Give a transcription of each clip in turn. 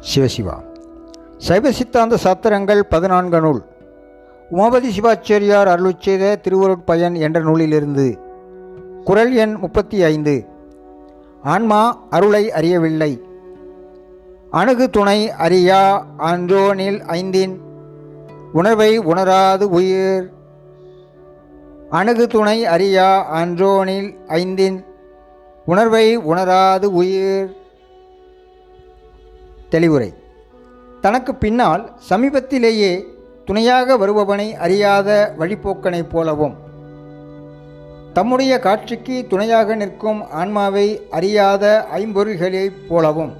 சிவசிவா. சைவ சித்தாந்த சாத்திரங்கள் பதினான்கு நூல். உமாபதி சிவாச்சாரியார் அருளுச் செய்த திருவருட்பயன் என்ற நூலிலிருந்து. குரல் எண் முப்பத்தி ஐந்து. ஆன்மா அருளை அறியவில்லை. அணுகு துணை அறியா அன்றோனில் ஐந்தின். உணர்வை உணராது உயிர். அணுகு துணை அறியா அன்றோனில் ஐந்தின். உணர்வை உணராது உயிர். தெளிவுரை. தனக்கு பின்னால் சமீபத்திலேயே துணையாக வருபவனை அறியாத வழிப்போக்கனைப் போலவும் தம்முடைய காட்சிக்கு துணையாக நிற்கும் ஆன்மாவை அறியாத ஐம்பொருள்களைப் போலவும்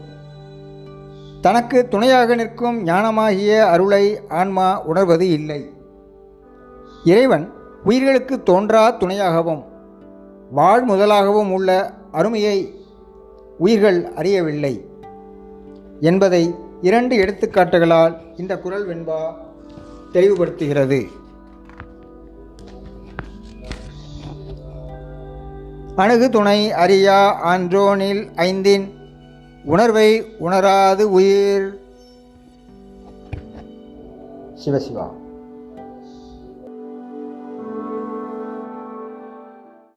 தனக்கு துணையாக நிற்கும் ஞானமாகிய அருளை ஆன்மா உணர்வது இல்லை. இறைவன் உயிர்களுக்கு தோன்றா துணையாகவும் வாழ் முதலாகவும் உள்ள அருமையை உயிர்கள் அறியவில்லை. என்பதை இரண்டு எடுத்துக்காட்டுகளால் இந்த குரல் வெண்பா தெளிவுபடுத்துகிறது. அணுகு துணை அறியா ஆன்றோனில் ஐந்தின் உணர்வை உணராது உயிர். சிவசிவா.